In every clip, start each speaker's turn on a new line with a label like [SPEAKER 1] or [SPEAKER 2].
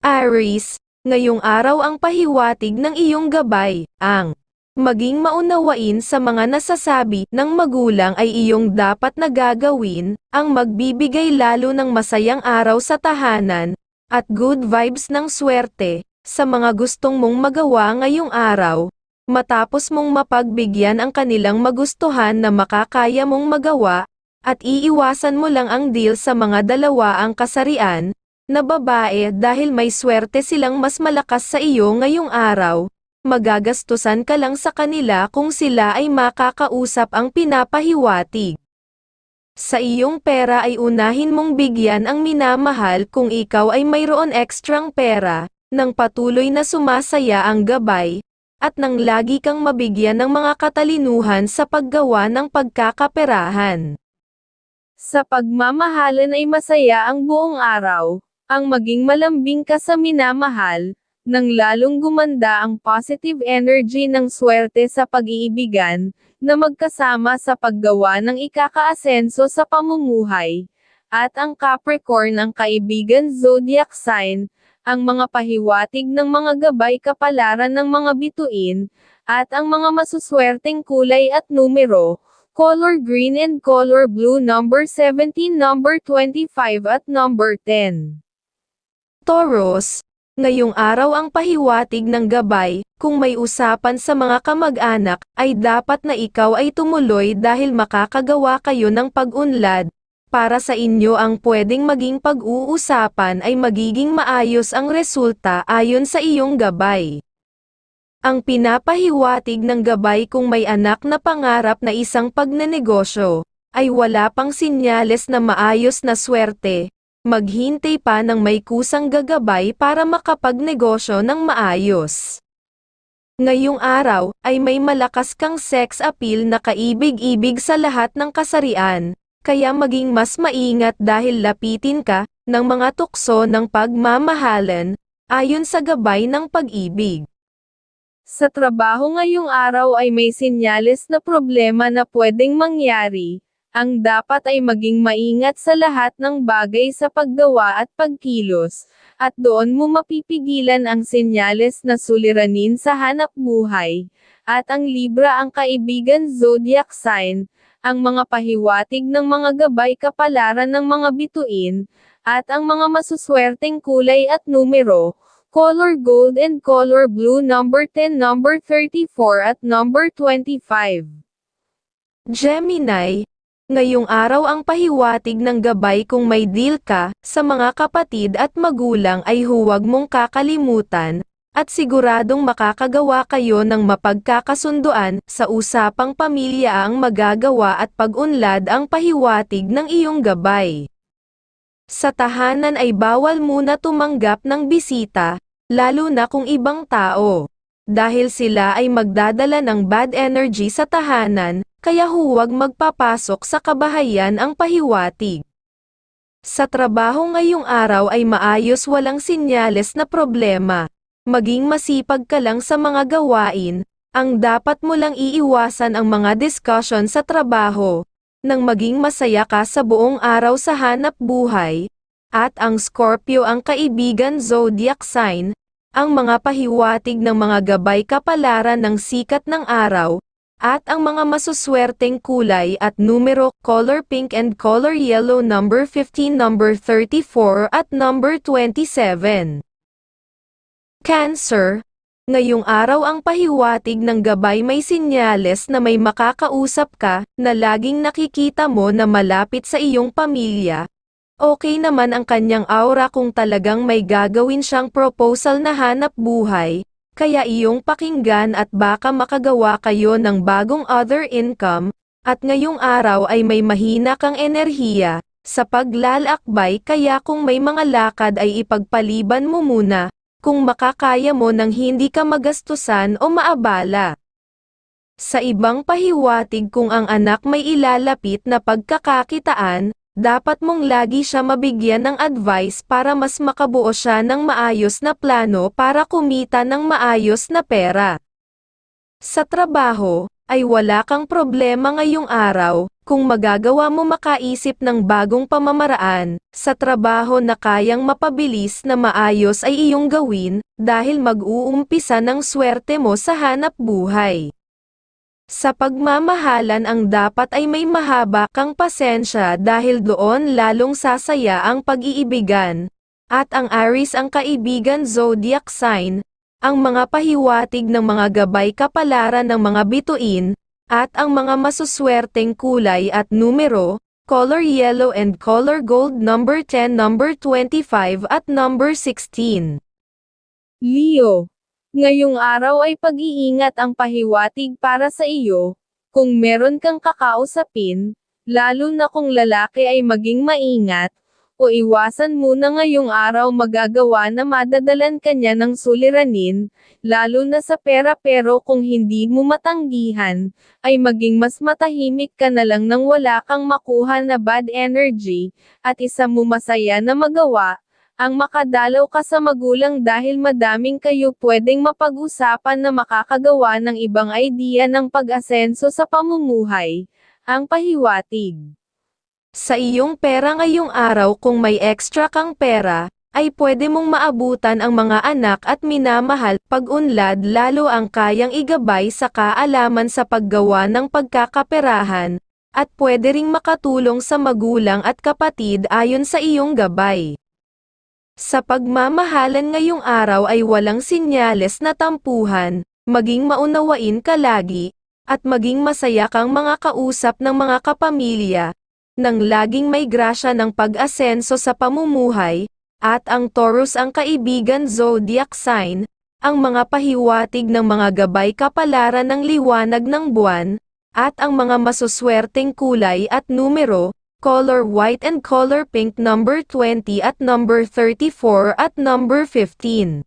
[SPEAKER 1] Aries, ngayong araw ang pahiwatig ng iyong gabay, ang maging maunawain sa mga nasasabi ng magulang ay iyong dapat na gagawin, ang magbibigay lalo ng masayang araw sa tahanan, at good vibes ng swerte, sa mga gustong mong magawa ngayong araw, matapos mong mapagbigyan ang kanilang magustuhan na makakaya mong magawa, at iiwasan mo lang ang deal sa mga dalawa ang kasarian, na babae dahil may swerte silang mas malakas sa iyo ngayong araw, magagastusan ka lang sa kanila kung sila ay makakausap ang pinapahiwatig. Sa iyong pera ay unahin mong bigyan ang minamahal kung ikaw ay mayroon ekstrang pera, nang patuloy na sumasaya ang gabay, at nang lagi kang mabigyan ng mga katalinuhan sa paggawa ng pagkakaperahan. Sa pagmamahalan ay masaya ang buong araw, ang maging malambing ka sa minamahal, nang lalong gumanda ang positive energy ng swerte sa pag-iibigan, na magkasama sa paggawa ng ikakaasenso sa pamumuhay, at ang Capricorn ang kaibigan zodiac sign, ang mga pahiwatig ng mga gabay kapalaran ng mga bituin, at ang mga masuswerteng kulay at numero, color green and color blue number 17 number 25 at number 10. Taurus, ngayong araw ang pahiwatig ng gabay, kung may usapan sa mga kamag-anak, ay dapat na ikaw ay tumuloy dahil makakagawa kayo ng pag-unlad. Para sa inyo ang pwedeng maging pag-uusapan ay magiging maayos ang resulta ayon sa iyong gabay. Ang pinapahiwatig ng gabay kung may anak na pangarap na isang pagnenegosyo, ay wala pang sinyales na maayos na swerte, maghintay pa ng may kusang gagabay para makapagnegosyo ng maayos. Ngayong araw, ay may malakas kang sex appeal na kaibig-ibig sa lahat ng kasarian, kaya maging mas maingat dahil lapitin ka, ng mga tukso ng pagmamahalan, ayon sa gabay ng pag-ibig. Sa trabaho ngayong araw ay may sinyales na problema na pwedeng mangyari, ang dapat ay maging maingat sa lahat ng bagay sa paggawa at pagkilos, at doon mo mapipigilan ang senyales na suliranin sa hanap buhay, at ang Libra ang kaibigan zodiac sign, ang mga pahiwatig ng mga gabay kapalaran ng mga bituin, at ang mga masuswerteng kulay at numero, color gold and color blue number 10 number 34 at number 25. Gemini, ngayong araw ang pahiwatig ng gabay kung may deal ka, sa mga kapatid at magulang ay huwag mong kakalimutan, at siguradong makakagawa kayo ng mapagkakasunduan, sa usapang pamilya ang magagawa at pag-unlad ang pahiwatig ng iyong gabay. Sa tahanan ay bawal muna tumanggap ng bisita, lalo na kung ibang tao. Dahil sila ay magdadala ng bad energy sa tahanan, kaya huwag magpapasok sa kabahayan ang pahiwatig. Sa trabaho ngayong araw ay maayos walang sinyales na problema. Maging masipag ka lang sa mga gawain, ang dapat mo lang iiwasan ang mga discussion sa trabaho, nang maging masaya ka sa buong araw sa hanap buhay, at ang Scorpio ang kaibigan zodiac sign, ang mga pahiwatig ng mga gabay kapalaran ng sikat ng araw, at ang mga masuswerteng kulay at numero, color pink and color yellow number 15 number 34 at number 27. Cancer, Ngayong araw ang pahiwatig ng gabay may sinyales na may makakausap ka, na laging nakikita mo na malapit sa iyong pamilya. Okay naman ang kanyang aura kung talagang may gagawin siyang proposal na hanap buhay, kaya iyong pakinggan at baka makagawa kayo ng bagong other income, at ngayong araw ay may mahina kang enerhiya, sa paglalakbay kaya kung may mga lakad ay ipagpaliban mo muna, kung makakaya mo nang hindi ka magastusan o maabala. Sa ibang pahiwatig kung ang anak may ilalapit na pagkakakitaan, dapat mong lagi siya mabigyan ng advice para mas makabuo siya ng maayos na plano para kumita ng maayos na pera. Sa trabaho, ay wala kang problema ngayong araw, kung magagawa mo makaisip ng bagong pamamaraan, sa trabaho na kayang mapabilis na maayos ay iyong gawin, dahil mag-uumpisa ng swerte mo sa hanap buhay. Sa pagmamahalan ang dapat ay may mahaba kang pasensya dahil doon lalong sasaya ang pag-iibigan. At ang Aries ang kaibigan zodiac sign, ang mga pahiwatig ng mga gabay kapalaran ng mga bituin, at ang mga masuswerteng kulay at numero, color yellow and color gold number 10, number 25 at number 16.
[SPEAKER 2] Leo, ngayong araw ay pag-iingat ang pahiwatig para sa iyo, kung meron kang kakausapin, lalo na kung lalaki ay maging maingat, o iwasan muna ngayong araw magagawa na madadalan kanya ng suliranin, lalo na sa pera pero kung hindi mo matanggihan, ay maging mas matahimik ka na lang nang wala kang makuha na bad energy, at isa mo masaya na magawa, ang makadalaw ka sa magulang dahil madaming kayo pwedeng mapag-usapan na makakagawa ng ibang idea ng pag-asenso sa pamumuhay. Ang pahiwatig.
[SPEAKER 1] Sa iyong pera ngayong araw kung may extra kang pera, ay pwede mong maabutan ang mga anak at minamahal pag-unlad lalo ang kayang igabay sa kaalaman sa paggawa ng pagkakaperahan, at pwede ring makatulong sa magulang at kapatid ayon sa iyong gabay. Sa pagmamahalan ngayong araw ay walang sinyales na tampuhan, maging maunawain ka lagi, at maging masaya kang mga kausap ng mga kapamilya, nang laging may grasya ng pag-asenso sa pamumuhay, at ang Taurus ang kaibigan zodiac sign, ang mga pahiwatig ng mga gabay kapalaran ng liwanag ng buwan, at ang mga masuswerteng kulay at numero, color white and color pink number 20 at number 34 at number 15.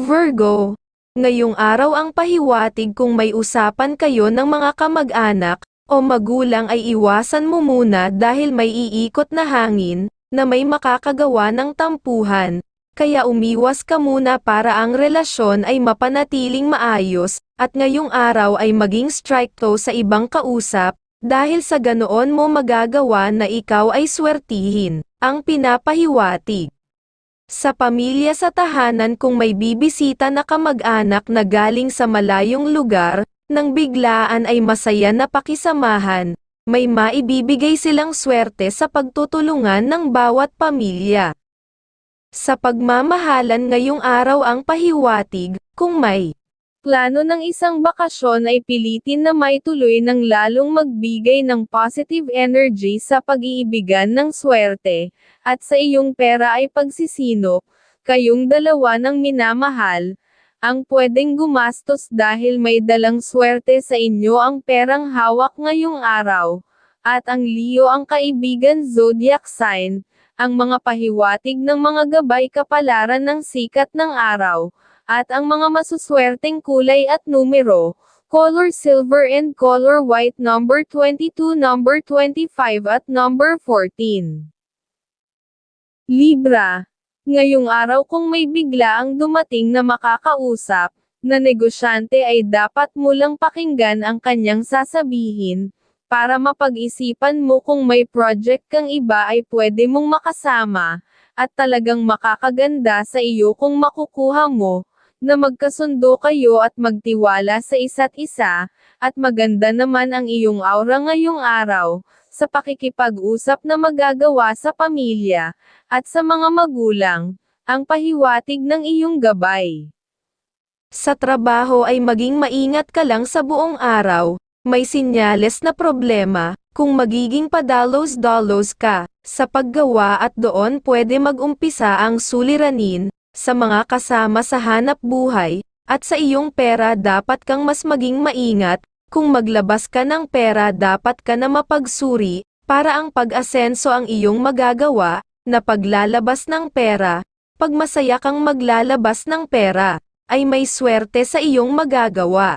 [SPEAKER 1] Virgo, ngayong araw ang pahiwatig kung may usapan kayo ng mga kamag-anak, o magulang ay iwasan mo muna dahil may iikot na hangin, na may makakagawa ng tampuhan, kaya umiwas ka muna para ang relasyon ay mapanatiling maayos, at ngayong araw ay maging strikto sa ibang kausap, dahil sa ganoon mo magagawa na ikaw ay swertihin, ang pinapahiwatig. Sa pamilya sa tahanan kung may bibisita na kamag-anak na galing sa malayong lugar, nang biglaan ay masaya na pakisamahan, may maibibigay silang swerte sa pagtutulungan ng bawat pamilya. Sa pagmamahalan ngayong araw ang pahiwatig, kung may
[SPEAKER 2] Plano ng isang bakasyon ay pilitin na maituloy ng lalong magbigay ng positive energy sa pag-iibigan ng swerte, at sa iyong pera ay pagsisinop, kayong dalawa ng minamahal, ang pwedeng gumastos dahil may dalang swerte sa inyo ang perang hawak ngayong araw, at ang Leo ang kaibigan zodiac sign, ang mga pahiwatig ng mga gabay kapalaran ng sikat ng araw, at ang mga masuswerteng kulay at numero, color silver and color white number 22, number 25 at number 14. Libra. Ngayong araw kung may bigla ang dumating na makakausap, na negosyante ay dapat mo lang pakinggan ang kanyang sasabihin, para mapag-isipan mo kung may project kang iba ay pwede mong makasama, at talagang makakaganda sa iyo kung makukuha mo, na magkasundo kayo at magtiwala sa isa't isa, at maganda naman ang iyong aura ngayong araw, sa pakikipag-usap na magagawa sa pamilya, at sa mga magulang, ang pahiwatig ng iyong gabay.
[SPEAKER 1] Sa trabaho ay maging maingat ka lang sa buong araw, may sinyales na problema, kung magiging padalos-dalos ka, sa paggawa at doon pwede mag-umpisa ang suliranin, sa mga kasama sa hanap buhay, at sa iyong pera dapat kang mas maging maingat, kung maglabas ka ng pera dapat ka na mapagsuri, para ang pag-asenso ang iyong magagawa, na paglalabas ng pera, pag masaya kang maglalabas ng pera, ay may swerte sa iyong magagawa.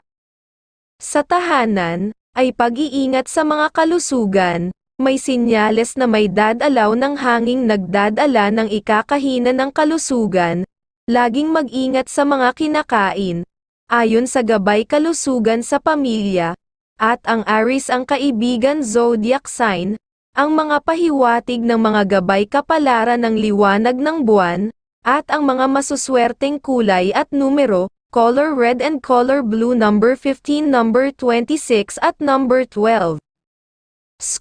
[SPEAKER 1] Sa tahanan, ay pag-iingat sa mga kalusugan, may sinyales na may dadalaw ng hanging nagdadala ng ikakahina ng kalusugan, laging mag-ingat sa mga kinakain, ayon sa gabay kalusugan sa pamilya, at ang Aries ang kaibigan zodiac sign, ang mga pahiwatig ng mga gabay kapalaran ng liwanag ng buwan, at ang mga masuswerteng kulay at numero, color red and color blue number 15 number 26 at number 12.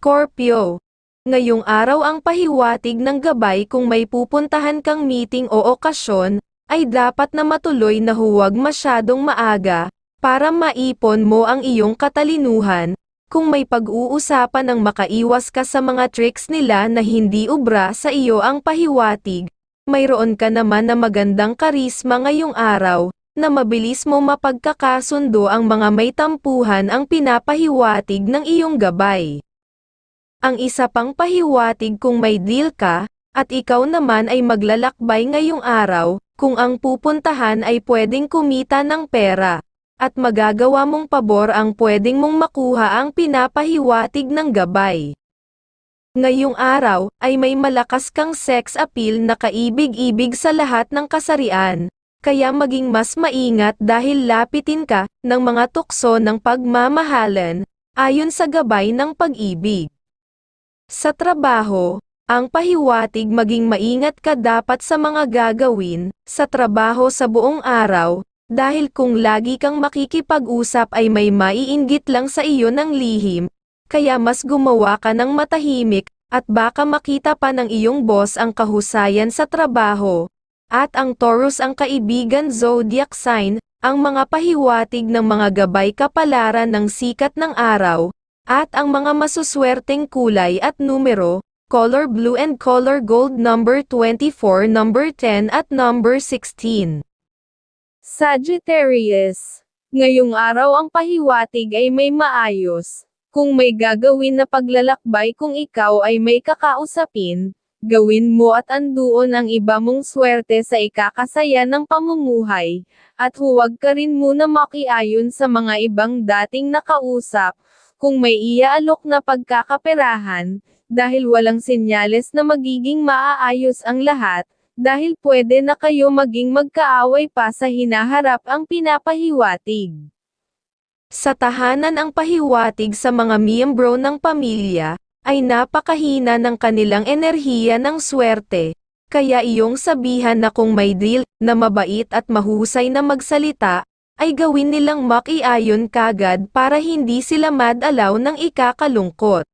[SPEAKER 1] Scorpio. Ngayong araw ang pahiwatig ng gabay kung may pupuntahan kang meeting o okasyon, ay dapat na matuloy na huwag masyadong maaga, para maipon mo ang iyong katalinuhan, kung may pag-uusapan ng makaiwas ka sa mga tricks nila na hindi ubra sa iyo ang pahiwatig, mayroon ka naman na magandang karisma ngayong araw, na mabilis mo mapagkakasundo ang mga may tampuhan ang pinapahiwatig ng iyong gabay. Ang isa pang pahiwatig kung may deal ka, at ikaw naman ay maglalakbay ngayong araw, kung ang pupuntahan ay pwedeng kumita ng pera, at magagawa mong pabor ang pwedeng mong makuha ang pinapahiwatig ng gabay. Ngayong araw, ay may malakas kang sex appeal na kaibig-ibig sa lahat ng kasarian, kaya maging mas maingat dahil lapitin ka ng mga tukso ng pagmamahalan, ayon sa gabay ng pag-ibig. Sa trabaho, ang pahiwatig maging maingat ka dapat sa mga gagawin, sa trabaho sa buong araw, dahil kung lagi kang makikipag-usap ay may maiinggit lang sa iyo ng lihim, kaya mas gumawa ka ng matahimik, at baka makita pa ng iyong boss ang kahusayan sa trabaho. At ang Taurus ang kaibigan zodiac sign, ang mga pahiwatig ng mga gabay kapalaran ng sikat ng araw, at ang mga masuswerteng kulay at numero, color blue and color gold number 24, number 10 at number 16.
[SPEAKER 2] Sagittarius. Ngayong araw ang pahiwatig ay may maayos. Kung may gagawin na paglalakbay kung ikaw ay may kakausapin, gawin mo at anduon ang iba mong swerte sa ikakasaya ng pamumuhay, at huwag ka rin muna makiayon sa mga ibang dating nakausap, kung may iaalok na pagkakaperahan, dahil walang senyales na magiging maaayos ang lahat, dahil pwede na kayo maging magkaaway pa sa hinaharap ang pinapahiwatig.
[SPEAKER 1] Sa tahanan ang pahiwatig sa mga miyembro ng pamilya, ay napakahina ng kanilang enerhiya ng swerte, kaya iyong sabihan na kung may deal, na mabait at mahusay na magsalita, ay gawin nilang makiayon kagad para hindi sila madalaw ng ikakalungkot.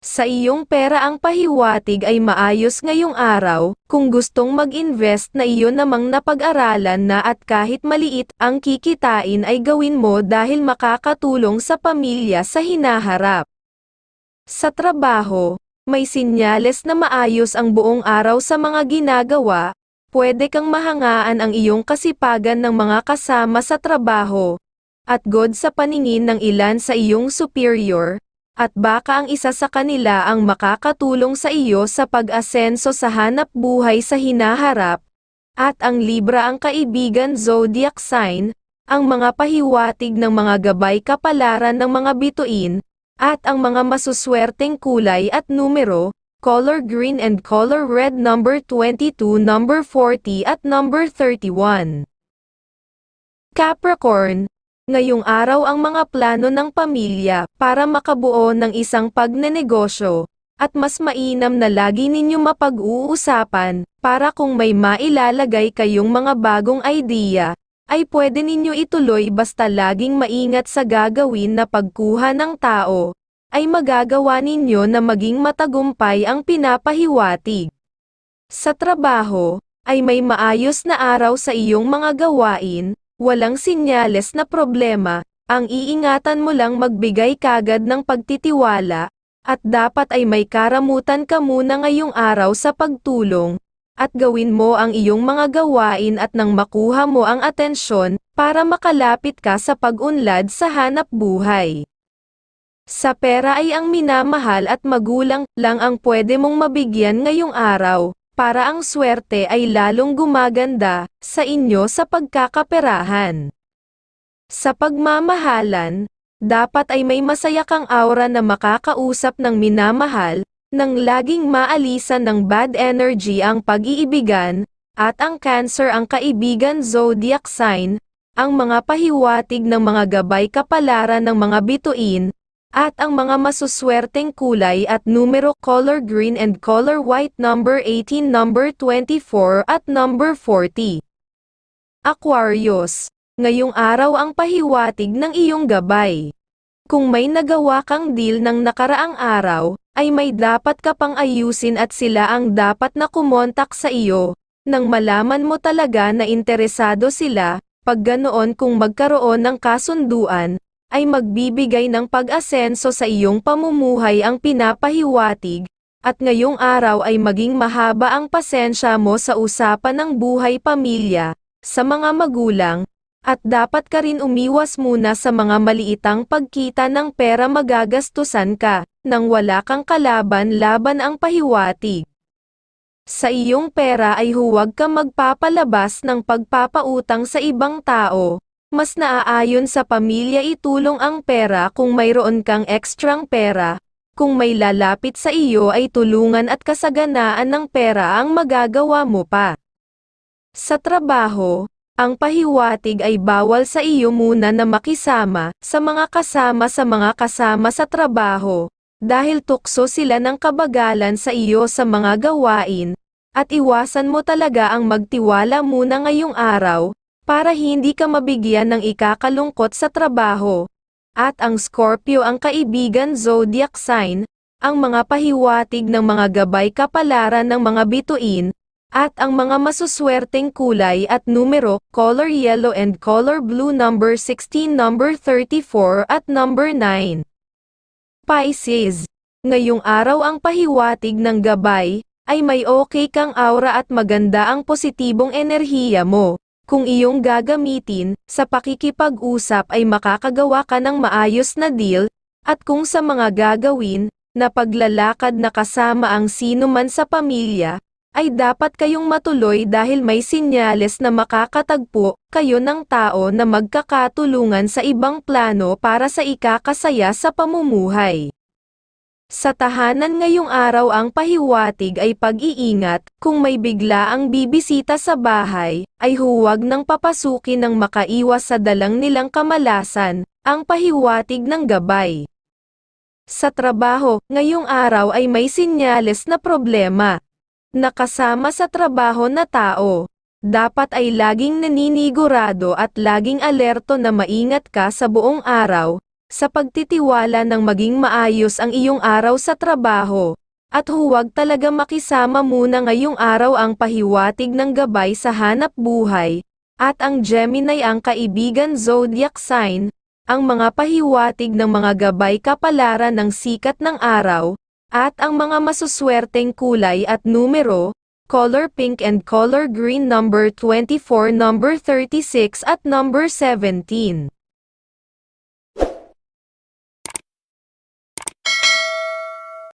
[SPEAKER 1] Sa iyong pera ang pahiwatig ay maayos ngayong araw, kung gustong mag-invest na iyon namang napag-aralan na at kahit maliit ang kikitain ay gawin mo dahil makakatulong sa pamilya sa hinaharap. Sa trabaho, may sinyales na maayos ang buong araw sa mga ginagawa, pwede kang mahangaan ang iyong kasipagan ng mga kasama sa trabaho, at good sa paningin ng ilan sa iyong superior, at baka ang isa sa kanila ang makakatulong sa iyo sa pag-asenso sa hanap buhay sa hinaharap, at ang Libra ang kaibigan zodiac sign, ang mga pahiwatig ng mga gabay kapalaran ng mga bituin, at ang mga masuswerteng kulay at numero, color green and color red number 22, number 40 at number 31. Capricorn, ngayong araw ang mga plano ng pamilya para makabuo ng isang pagnenegosyo, at mas mainam na lagi ninyo mapag-uusapan, para kung may mailalagay kayong mga bagong idea, ay pwede ninyo ituloy basta laging maingat sa gagawin na pagkuha ng tao, ay magagawa ninyo na maging matagumpay ang pinapahiwatig. Sa trabaho, ay may maayos na araw sa iyong mga gawain, walang sinyales na problema, ang iingatan mo lang magbigay kagad ng pagtitiwala, at dapat ay may karamutan ka muna ngayong araw sa pagtulong, at gawin mo ang iyong mga gawain at nang makuha mo ang atensyon, para makalapit ka sa pag-unlad sa hanap buhay. Sa pera ay ang minamahal at magulang lang ang pwede mong mabigyan ngayong araw, para ang swerte ay lalong gumaganda sa inyo sa pagkakaperahan. Sa pagmamahalan, dapat ay may masaya kang aura na makakausap ng minamahal, nang laging maalisan ng bad energy ang pag-iibigan, at ang cancer ang kaibigan zodiac sign, ang mga pahiwatig ng mga gabay kapalaran ng mga bituin, at ang mga masuswerteng kulay at numero color green and color white number 18 number 24 at number 40. Aquarius, ngayong araw ang pahiwatig ng iyong gabay. Kung may nagawa kang deal ng nakaraang araw, ay may dapat ka pang ayusin at sila ang dapat na kumontak sa iyo, nang malaman mo talaga na interesado sila, pag ganoon kung magkaroon ng kasunduan, ay magbibigay ng pag-asenso sa iyong pamumuhay ang pinapahiwatig, at ngayong araw ay maging mahaba ang pasensya mo sa usapan ng buhay pamilya, sa mga magulang, at dapat ka rin umiwas muna sa mga maliitang pagkita ng pera magagastusan ka, nang wala kang kalaban laban ang pahiwatig. Sa iyong pera ay huwag ka magpapalabas ng pagpapautang sa ibang tao, mas naaayon sa pamilya itulong ang pera kung mayroon kang ekstrang pera, kung may lalapit sa iyo ay tulungan at kasaganaan ng pera ang magagawa mo pa. Sa trabaho, ang pahiwatig ay bawal sa iyo muna na makisama sa mga kasama sa mga kasama sa trabaho, dahil tukso sila ng kabagalan sa iyo sa mga gawain, at iwasan mo talaga ang magtiwala muna ngayong araw, para hindi ka mabigyan ng ikakalungkot sa trabaho. At ang Scorpio ang kaibigan zodiac sign, ang mga pahiwatig ng mga gabay kapalaran ng mga bituin, at ang mga masuswerteng kulay at numero, color yellow and color blue number 16 number 34 at number 9. Pisces, ngayong araw ang pahiwatig ng gabay, ay may okay kang aura at maganda ang positibong enerhiya mo. Kung iyong gagamitin, sa pakikipag-usap ay makakagawa ka ng maayos na deal, at kung sa mga gagawin, na paglalakad na kasama ang sino man sa pamilya, ay dapat kayong matuloy dahil may sinyales na makakatagpo kayo ng tao na magkakatulungan sa ibang plano para sa ikakasaya sa pamumuhay. Sa tahanan ngayong araw ang pahiwatig ay pag-iingat, kung may bigla ang bibisita sa bahay, ay huwag nang papasukin ng makaiwas sa dalang nilang kamalasan, ang pahiwatig ng gabay. Sa trabaho, ngayong araw ay may sinyales na problema. Nakasama sa trabaho na tao, dapat ay laging naninigurado at laging alerto na maingat ka sa buong araw, sa pagtitiwala ng maging maayos ang iyong araw sa trabaho, at huwag talaga makisama muna ngayong araw ang pahiwatig ng gabay sa hanap buhay, at ang Gemini ang kaibigan zodiac sign, ang mga pahiwatig ng mga gabay kapalaran ng sikat ng araw, at ang mga masuswerteng kulay at numero, color pink and color green number 24 number 36 at number 17.